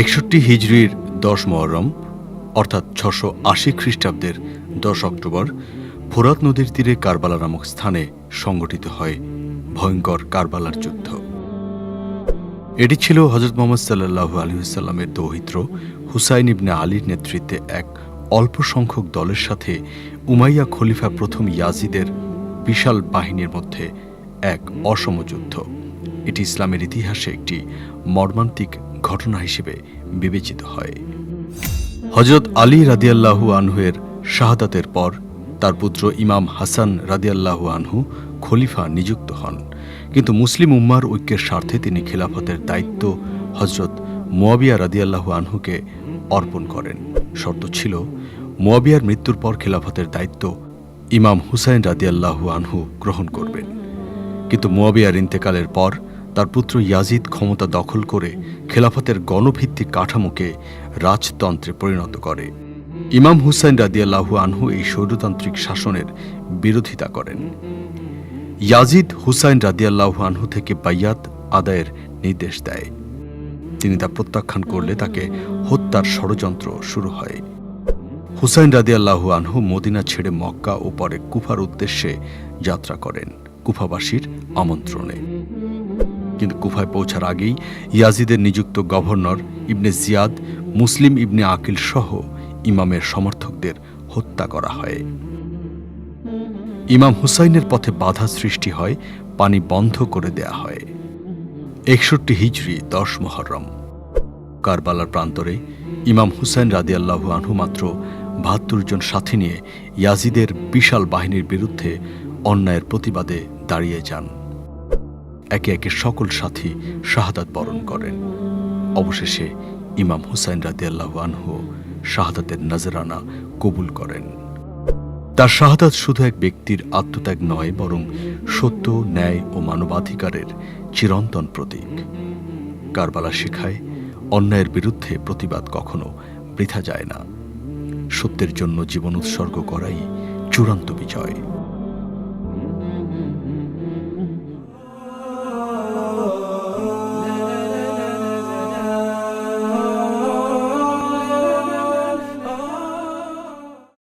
একষট্টি হিজরির দশ মহরম, অর্থাৎ ছশো আশি খ্রিস্টাব্দের দশ অক্টোবর, ফোরাত নদীর তীরে কারবালা নামক স্থানে সংগঠিত হয় ভয়ঙ্কর কারবালার যুদ্ধ। এটি ছিল হজরত মোহাম্মদ সাল্লাহ আলহিসাল্লামের দৌহিত্র, হুসাইন ইবনে আলীর নেতৃত্বে এক অল্প সংখ্যক দলের সাথে উমাইয়া খলিফা প্রথম ইয়াজিদের বিশাল বাহিনীর মধ্যে এক অসম যুদ্ধ। এটি ইসলামের ইতিহাসে একটি মর্মান্তিক ঘটনা হিসেবে বিবেচিত হয়। হজরত আলী রাদিয়াল্লাহু আনহুয়ের শাহাদাতের পর তার পুত্র ইমাম হাসান রাদিয়াল্লাহু আনহু খলিফা নিযুক্ত হন। কিন্তু মুসলিম উম্মার ঐক্যের স্বার্থে তিনি খিলাফতের দায়িত্ব হজরত মোয়াবিয়া রাদিয়াল্লাহু আনহুকে অর্পণ করেন। শর্ত ছিল, মোয়াবিয়ার মৃত্যুর পর খিলাফতের দায়িত্ব ইমাম হুসাইন রাদিয়াল্লাহু আনহু গ্রহণ করবেন। কিন্তু মোয়াবিয়ার ইন্তেকালের পর তার পুত্র ইয়াজিদ ক্ষমতা দখল করে খেলাফতের গণভিত্তিক কাঠামোকে রাজতন্ত্রে পরিণত করে। ইমাম হুসাইন রাদিয়াল্লাহু আনহু এই স্বৈরতান্ত্রিক শাসনের বিরোধিতা করেন। ইয়াজিদ হুসাইন রাদিয়াল্লাহু আনহু থেকে বাইয়াত আদায়ের নির্দেশ দেয়। তিনি তা প্রত্যাখ্যান করলে তাকে হত্যার ষড়যন্ত্র শুরু হয়। হুসাইন রাদিয়াল্লাহু আনহু মদিনা ছেড়ে মক্কা ও পরে কুফার উদ্দেশ্যে যাত্রা করেন। কুফাবাসীর আমন্ত্রণে। কিন্তু কুফায় পৌঁছার আগেই ইয়াজিদের নিযুক্ত governor Ibn Ziyad, Muslim Ibn Aqil সহ ইমামের সমর্থকদের হত্যা করা হয়। ইমাম হুসাইনের পথে বাধা সৃষ্টি হয়, পানি বন্ধ করে দেয়া হয়। একষট্টি হিজড়ি দশ মহরম কারবালার প্রান্তরে ইমাম হুসাইন রাদিয়াল্লাহু আনহু মাত্র বাহাত্তর জন সাথী নিয়ে ইয়াজিদের বিশাল বাহিনীর বিরুদ্ধে অন্যায়ের প্রতিবাদে দাঁড়িয়ে যান। একে একে সকল সাথী শাহাদাত বরণ করেন। অবশেষে ইমাম হুসাইন রাদিয়াল্লাহু আনহু শাহাদাতের নজরানা কবুল করেন। তার শাহাদাত শুধু এক ব্যক্তির আত্মত্যাগ নয়, বরং সত্য, ন্যায় ও মানবাধিকারের চিরন্তন প্রতীক। কারবালা শেখায়, অন্যায়ের বিরুদ্ধে প্রতিবাদ কখনো বৃথা যায় না। সত্যের জন্য জীবন উৎসর্গ করাই চূড়ান্ত বিজয়।